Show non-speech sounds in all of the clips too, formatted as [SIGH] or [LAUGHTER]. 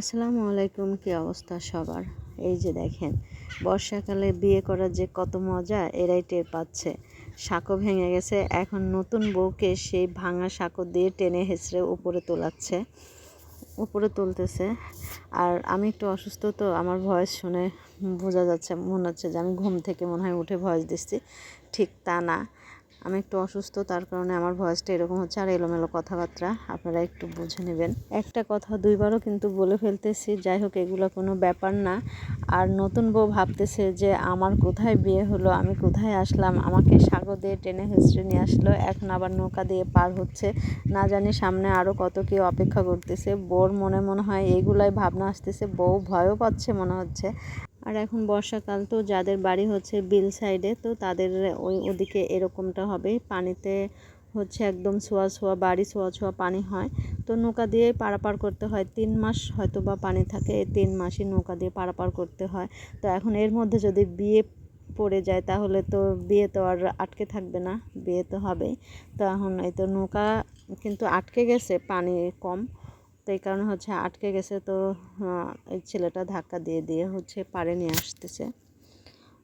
আসসালামু আলাইকুম, কী অবস্থা সবার? এই যে দেখেন, বর্ষাকালে বিয়ে করার যে কত মজা, এরাই টের পাচ্ছে। সাঁকো ভেঙে গেছে, এখন নতুন বউকে সেই ভাঙা সাঁকো দিয়ে টেনে হেঁচড়ে উপরে তোলাচ্ছে, উপরে তুলতেছে। আর আমি একটু অসুস্থ তো, আমার ভয়েস শুনে বোঝা যাচ্ছে, মনে হচ্ছে যে আমি ঘুম থেকে মনে হয় উঠে ভয়েস দিচ্ছি। ঠিক তা না। আমি একটু অসুস্থ, তার কারণে আমার ভয়েসটা এরকম হচ্ছে আর এলোমেলো কথাবার্তা আপনারা একটু বুঝে নেবেন। একটা কথা দুইবারও কিন্তু বলে ফেলতেছি, যাই হোক এগুলো কোনো ব্যাপার না। আর নতুন বউ ভাবতেছে যে আমার কোথায় বিয়ে হলো, আমি কোথায় আসলাম, আমাকে সাগর দিয়ে টেনে হেসড়ে নিয়ে আসলো, এখন আবার নৌকা দিয়ে পার হচ্ছে। না জানি সামনে আরও কত কেউ অপেক্ষা করতেছে বউর মনে মনে হয় এগুলাই ভাবনা আসতেছে, বউ ভয়ও পাচ্ছে মনে হচ্ছে। আর এখন বর্ষাকাল, তো যাদের বাড়ি হচ্ছে বিল সাইডে, তো তাদের ওই ওদিকে এরকমটা হবে। পানিতে হচ্ছে একদম ছোঁয়া ছোঁয়া, বাড়ি ছোঁয়া ছোঁয়া পানি হয়। তো নৌকা দিয়েই পারাপার করতে হয়। তিন মাস হয়তো বা পানি থাকে, এই তিন মাসই নৌকা দিয়ে পারাপার করতে হয়। তো এখন এর মধ্যে যদি বিয়ে পড়ে যায়, তাহলে তো বিয়ে তো আর আটকে থাকবে না, বিয়ে তো হবেই। তো এখন এই তো নৌকা কিন্তু আটকে গেছে, পানি কম। তো এই কারণে হচ্ছে আটকে গেছে। তো এই ছেলেটা ধাক্কা দিয়ে দিয়ে হচ্ছে পারে নিয়ে আসতেছে।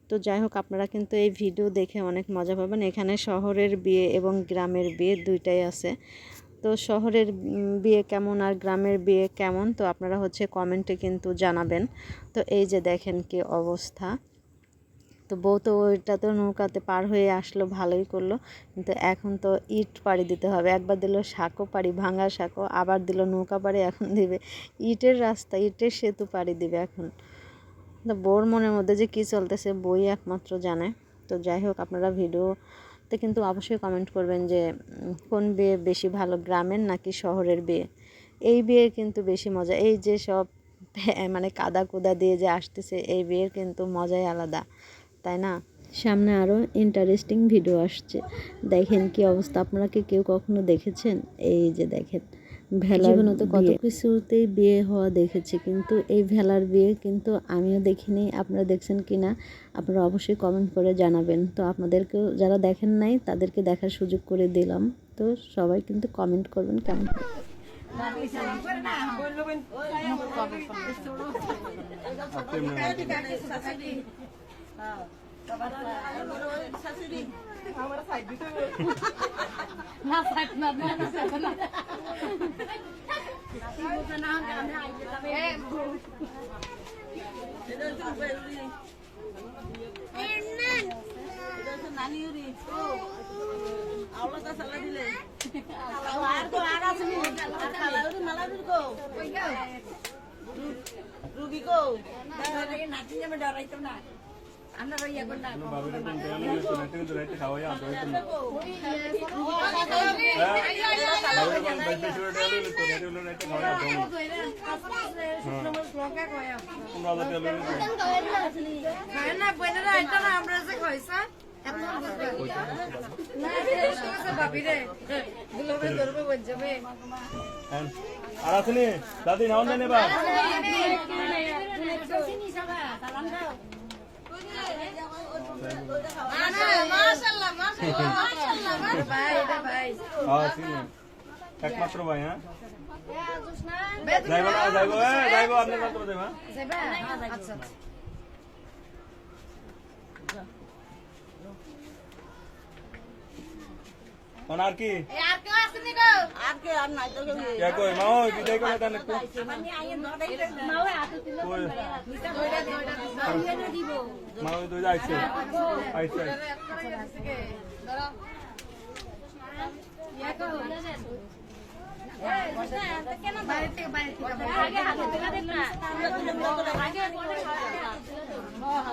তো যাই হোক, আপনারা কিন্তু এই ভিডিও দেখে অনেক মজা পাবেন। এখানে শহরের বিয়ে এবং গ্রামের বিয়ে দুইটাই আছে। তো শহরের বিয়ে কেমন আর গ্রামের বিয়ে কেমন, তো আপনারা হচ্ছে কমেন্টে কিন্তু জানাবেন। তো এই যে দেখেন কি অবস্থা। তো বউ তো ওইটা তো নৌকাতে পার হয়ে আসলো, ভালোই করল। কিন্তু এখন তো ইট পাড়ি দিতে হবে। একবার দিল সাঁকো পাড়ি, ভাঙা সাঁকো আবার দিল নৌকা পাড়ি, এখন দিবে ইটের রাস্তা, ইটের সেতু পাড়ি দিবে এখন। তো বউর মনের মধ্যে যে কী চলতেছে, বই একমাত্র জানে। তো যাই হোক, আপনারা ভিডিওতে কিন্তু অবশ্যই কমেন্ট করবেন যে কোন বিয়ে বেশি ভালো, গ্রামের নাকি শহরের বিয়ে? এই বিয়ে কিন্তু বেশি মজা। এই যে সব মানে কাদা কুদা দিয়ে যে আসতেছে, এই বিয়ের কিন্তু মজাই আলাদা। তাই না? সামনে আরও ইন্টারেস্টিং ভিডিও আসছে। দেখেন কি অবস্থা। আপনারা কি কেউ কখনো দেখেছেন? এই যে দেখেন ভেলার জীবনে তো কত কিছুতেই বিয়ে হওয়া দেখেছি কিন্তু এই ভেলার বিয়ে কিন্তু আমিও দেখিনি। আপনারা দেখছেন কি না আপনারা অবশ্যই কমেন্ট করে জানাবেন। তো আপনাদেরকেও যারা দেখেন নাই তাদেরকে দেখার সুযোগ করে দিলাম। তো সবাই কিন্তু কমেন্ট করবেন কেমন না [LAUGHS] বোনেরা এটা না আমরা যে কইছা ভাবি রে আর আসেনি দাদি নাও নেনে বা মাশাআল্লাহ মাশাআল্লাহ মাশাআল্লাহ ভাই এটা ভাই হ্যাঁ চিনি একমাত্র ভাই হ্যাঁ যাইব না যাইব এ যাইব আপনি মাত্র দেব হ্যাঁ যাবা আচ্ছা কোন আর কি আর কেউ আসেনি গো কে কই মা ওই বিদায় করে দেন একটু। কই? মা ওই দুই আইছে। আইছে আরাম কই আরাম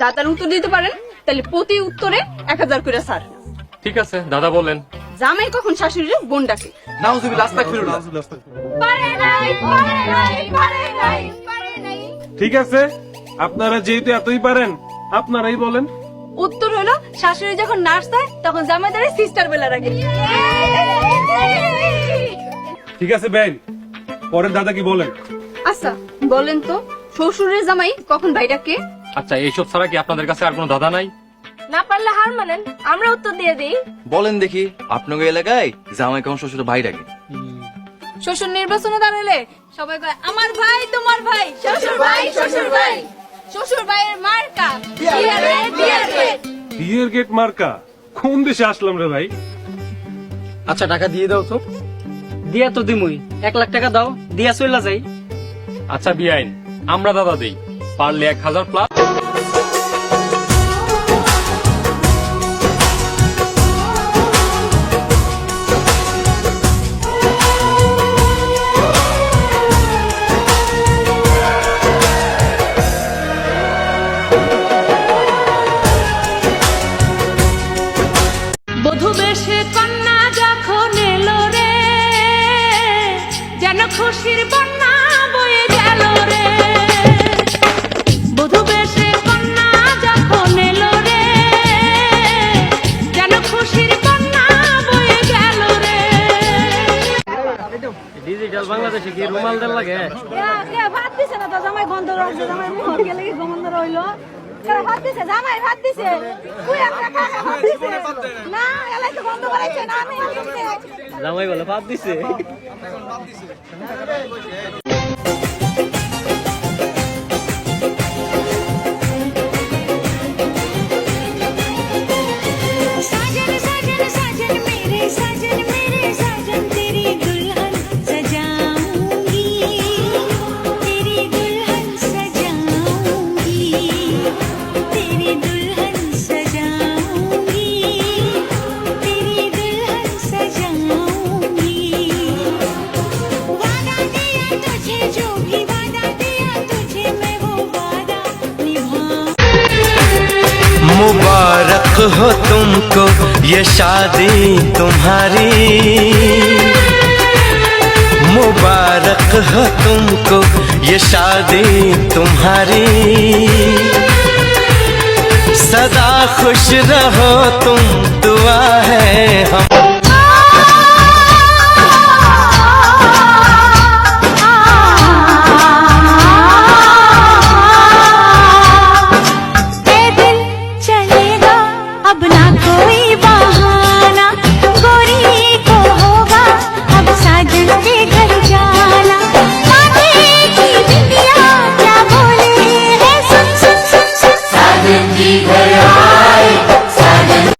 দাদার উত্তর দিতে পারেন? তাহলে প্রতি উত্তরে এক হাজার করে স্যার। ঠিক আছে দাদা বলেন। জামাই কখন শাশুড়ির বোন ডাকে নাউজুবিল্লাহ আস্তাগফিরুল্লাহ পারে নাই পারে নাই পারে নাই পারে নাই। ঠিক আছে আপনারা যেহেতু এতই পারেন আপনারাই বলেন। উত্তর হলো শাশুড়ি যখন নার্স হয় তখন জামাই তারা সিস্টার বেলা রাখে ঠিক আছে বেন। পরের দাদা কি বলেন? আচ্ছা বলেন তো শ্বশুরের জামাই কখন ভাই ডাকে আচ্ছা এইসব ছাড়া কি আপনাদের কাছে আর কোনো দাদা নাই? না পারলে হার মানেন আমরা উত্তর দিয়ে দিই। বলেন দেখি আপনাকে এলাকায় জামাই কেমন শ্বশুর ভাই ডাকে। শ্বশুর নির্বাচনে দাঁড়ালে সবাই কয় আমার ভাই তোমার ভাই শ্বশুর ভাই শ্বশুর ভাই শ্বশুর ভাইয়ের মার্কা বিয়ার রে, বিয়ার গেট মার্কা? কোন দেশে আসলাম রে ভাই? আচ্ছা টাকা দিয়ে দাও তো। দিয়া তো দিমুই। এক লাখ টাকা দাও দিয়া চইলা যাই। আচ্ছা বিআইন আমরা দাদা দেই। পারলে এক হাজার প্লাস যেন বন্যা বয়ে গেল রে। বধু বেশে কন্যা যখন এলো রে যেন খুশির বন্যা বয়ে গেল রে। ডিজিটাল বাংলাদেশে কি রুমাল দেন লাগে? ভাত দিছে না তো? জামাই গন্ধ রয়েছে জামাই মুখ গেলে কি গন্ধ রইল। কারা ভাবতেছে জামাই ভাত তুই একটা কাকা ভাত না এলাই তো বন্ধ করাইছে না আমি জামাই বলে ভাত দিছে। ভাত हो तुमको ये शादी तुम्हारी। मुबारक हो तुमको ये शादी तुम्हारी। सदा खुश रहो, तुम दुआ है हम।